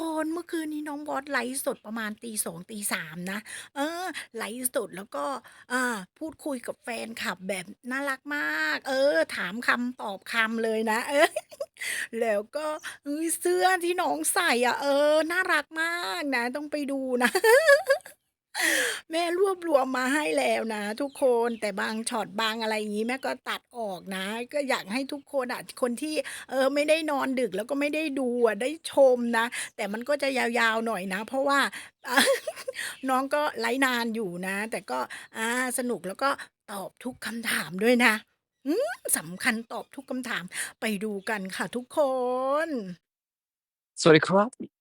คนเมื่อคืนนี้น้องบอสไลฟ์สดประมาณตีสองตีสามนะ เออไลฟ์สดแล้วก็อ่าพูดคุยกับแฟนคลับแบบน่ารักมาก เออ ถามคำตอบคำเลยนะ เออแล้วก็เสื้อที่น้องใส่อะ เออ น่ารักมากนะ ต้องไปดูนะ แม่รวบรวมมาให้แล้วนะทุกคนแต่บางช็อตบางอะไรอย่างงี้แม่ก็ตัดออกนะ ก็อยากให้ทุกคนอะคนที่เออไม่ได้นอนดึกแล้วก็ไม่ได้ดูอะได้ชมนะ แต่มันก็จะยาวๆหน่อยนะ เพราะว่า น้องก็ไลฟ์นานอยู่นะ แต่ก็อาสนุกแล้วก็ตอบทุกคำถามด้วยนะอืมสำคัญตอบทุกคำถามไปดูกันค่ะทุกคน สวัสดีครับ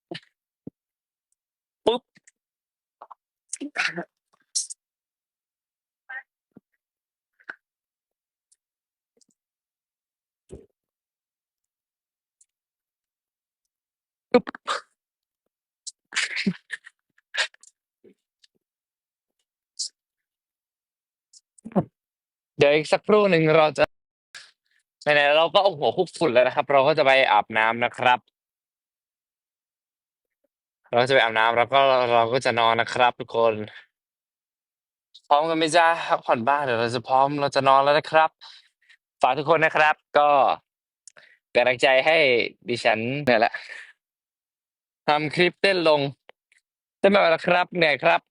เดี๋ยวอีกสักครู่หนึ่งเราจะไหนๆเราก็เอาหัวคุกฝุ่นแล้วนะครับ เราก็จะไปอาบน้ำนะครับ เราจะไปอาบน้ำแล้วก็เราก็จะนอนนะครับ ทุกคน พร้อมกันไหมจ๊ะพักผ่อนบ้างเดี๋ยวเราจะพร้อมเราจะนอนแล้วนะครับฝากทุกคนนะครับ ก็เป็นกำลังใจให้ดิฉันเนี่ยแหละทำคลิปเต้นลง เต้นไม่ไหวแล้วครับเหนื่อยครับ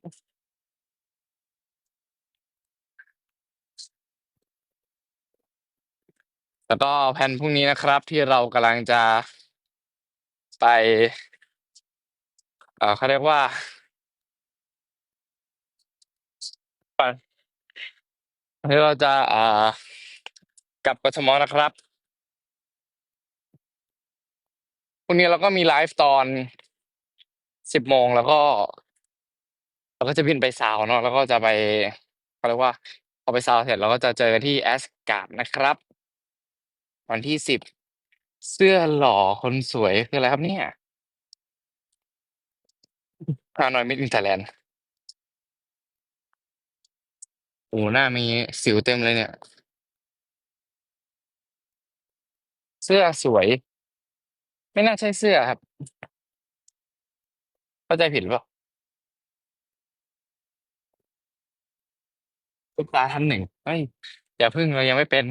แล้วก็แผนพรุ่งนี้นะครับ ที่เรากำลังจะไป เอ่อเขาเรียกว่าที่เราจะอ่ากลับกทมนะครับพรุ่งนี้เราก็มีไลฟ์ตอน สิบโมงแล้วก็เราก็จะบินไปซาวเนาะแล้วก็จะไปเขาเรียกว่าพอไปซาวเสร็จเราก็จะเจอกันที่แอสการ์ดนะครับ วันที่สิบเสื้อหล่อคนสวยคืออะไรครับเนี่ยฮานอยมิดอินไทยแลนด์โอ้หน้ามีสิวเต็มเลยเนี่ย เสื้อสวย ไม่น่าใช่เสื้อครับ เข้าใจผิดหรือเปล่าลูกตาท่านหนึ่งเฮ้ยอย่าพึ่งเรายังไม่เป็น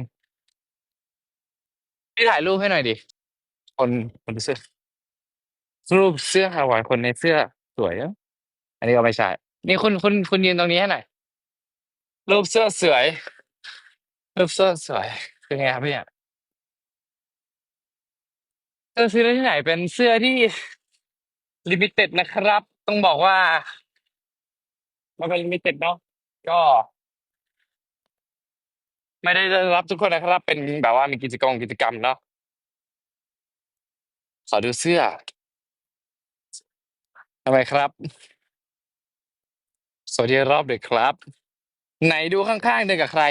พี่ถ่ายรูปให้หน่อยดิคนคนเสื้อรูปเสื้อฮาวายคนในเสื้อสวยอะอันนี้ก็ไม่ใช่ นี่คุณคุณคุณยืนตรงนี้ให้หน่อยรูปเสื้อสวยรูปเสื้อสวยคือไงครับเนี่ยเสื้อซื้อได้ที่ไหนเป็นเสื้อที่ ลิมิเต็ดนะครับ ต้องบอกว่า มันเป็นลิมิเต็ดเนาะก็ไม่ได้รับทุกคนนะครับ เป็นแบบว่ามีกิจกรรมกิจกรรมเนาะขอดูเสื้อทำไมครับ สวัสดีรอบเดึกครับ ไหนดูข้างๆเดินกับใคร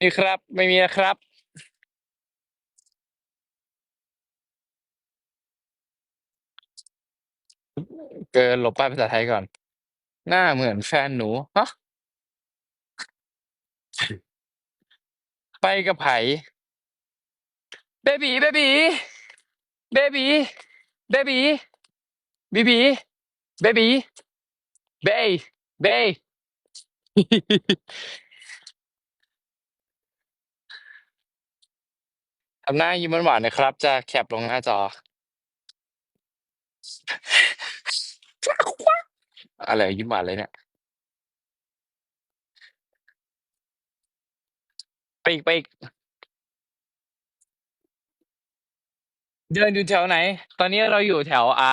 นี่ครับ ไม่มีนะครับ เกินหลบป้ายภาษาไทยก่อน หน้าเหมือนแฟนหนูฮะไปกับไผเบบีเบบีเบบีเบบีบีบีเบบีเบย์เบย์ทำหน้ายิ้มหวานๆนะครับ จะแคปลงหน้าจอ อะไรยิ้มหวานเลยเนี่ย ไปอีกไปอีกเดินอยู่แถวไหน ตอนนี้เราอยู่แถวอ่า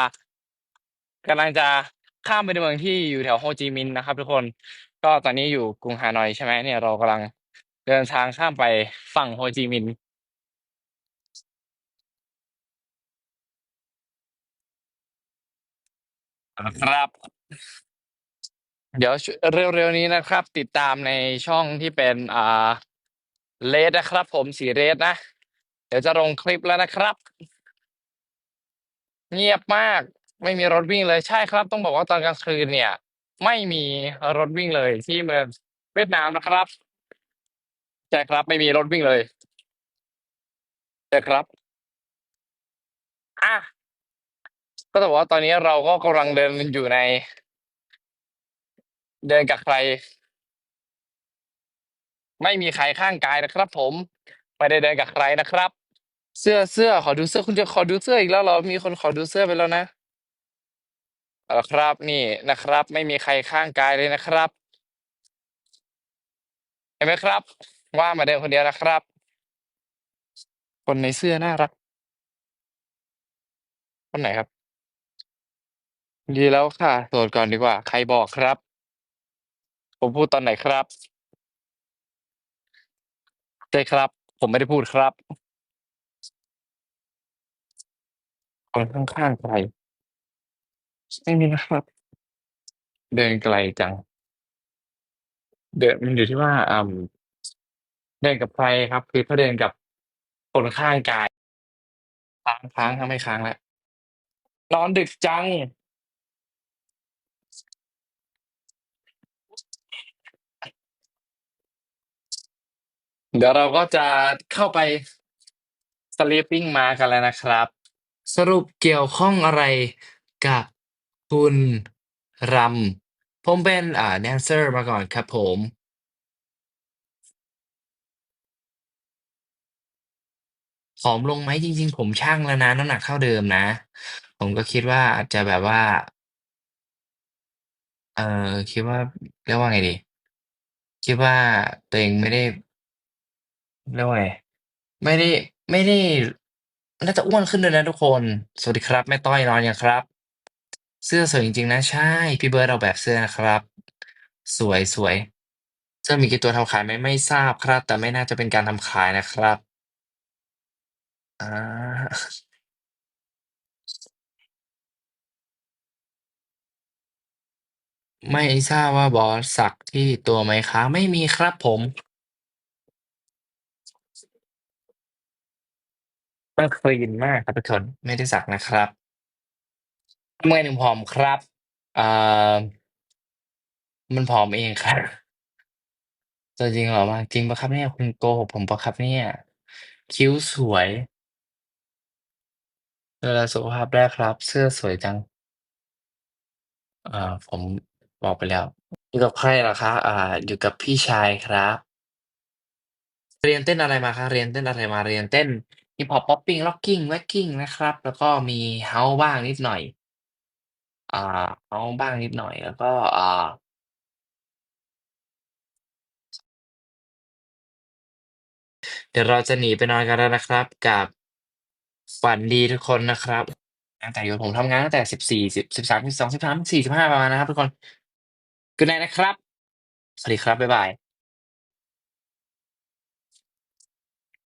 กำลังจะข้ามไปในเมืองที่อยู่แถวโฮจิมินห์นะครับ ทุกคน ก็ตอนนี้อยู่กรุงฮานอยใช่ไหมเนี่ยเรากำลังเดินทางข้ามไปฝั่งโฮจิมินห์นะ ครับ เดี๋ยวเร็วๆนี้นะครับ ติดตามในช่องที่เป็นอ่าเลดนะครับ ผมสีเรดนะ เดี๋ยวจะลงคลิปแล้วนะครับ เงียบมาก ไม่มีรถวิ่งเลยใช่ครับ ต้องบอกว่าตอนกลางคืนเนี่ย ไม่มีรถวิ่งเลยที่เมืองเวียดนามนะครับใช่ครับ ไม่มีรถวิ่งเลยใช่ครับอา ก็ต้องบอกว่าตอนนี้เราก็กำลังเดินอยู่ใน เดินกับใคร ไม่มีใครข้างกายนะครับ ผมไม่ได้เดินกับใครนะครับ เสื้อเสื้อขอดูเสื้อคุณจะขอดูเสื้ออีกแล้วเหรอ?มีคนขอดูเสื้อไปแล้วนะเอาละครับ นี่นะครับ ไม่มีใครข้างกายเลยนะครับ เห็นไหมครับ ว่ามาเดินคนเดียวนะครับ คนในเสื้อน่ารักคนไหนครับ? ดีแล้วค่ะ โสดก่อนดีกว่า ใครบอกครับ?ผมพูดตอนไหนครับ?ใช่ครับ ผมไม่ได้พูดครับ คนข้างๆใคร?ไม่มีนะครับ เดินไกลจัง เดินมันอยู่ที่ว่าอ่าเดินกับใครครับ คือถ้าเดินกับคนข้างกายค้างค้างครับไม่ค้างแล้วนอนดึกจัง เดี๋ยวเราก็จะเข้าไป Sleeping Mask กันแล้วนะครับ สรุปเกี่ยวข้องอะไรกับคุณรำ?ผมเป็นอ่าแดนเซอร์มาก่อนครับผม ผอมลงไหมจริง ๆ ผมชั่งแล้วนะน้ำหนักเท่าเดิมนะ ผมก็คิดว่าอาจจะแบบว่า เอ่อ คิดว่าเรียกว่าไงดี คิดว่าตัวเองไม่ได้ เรียกว่าไง ไม่ได้ ไม่ได้ น่าจะอ้วนขึ้นด้วยนะทุกคน สวัสดีครับ แม่ต้อยนอนยังครับ?เสื้อสวยจริงๆนะ ใช่ พี่เบิร์ดออกแบบเสื้อนะครับ สวยๆเสื้อมีกี่ตัวทำขายไหม?ไม่ทราบครับ แต่ไม่น่าจะเป็นการทำขายนะครับอ่าไม่ทราบว่าบอสสักที่ตัวไหมคะ?ไม่มีครับผม มันคลีนมากครับทุกคน ไม่ได้สักนะครับทำไมถึงผอมครับเ?อ่ามันผอมเองครับ ตัวจริงหล่อมาจริงปล่าครับเนี่ย?คุณโกหกผมปล่าครับเนี่ย?คิ้วสวยดูแลสุขภาพได้ครับ เสื้อสวยจัง เอ่าผมบอกไปแล้ว อยู่กับใครเหรอคะ?อ่า อยู่กับพี่ชายครับ เรียนเต้นอะไรมาคะ?เรียนเต้นอะไรมา?เรียนเต้น Hip-Hop Popping Locking Waacking นะครับ แล้วก็มี House บ้างนิดหน่อย อ่า House บ้างนิดหน่อย แล้วก็ อ่า เดี๋ยวเราจะหนีไปนอนกันแล้วนะครับ กับฝันดีทุกคนนะครับตั้งแต่อยู่ผมทำงานตั้งแต่14 10 13 12 13 14 15ประมาณนั้นครับทุกคน Good night นะครับ สวัสดีครับ บ๊ายบาย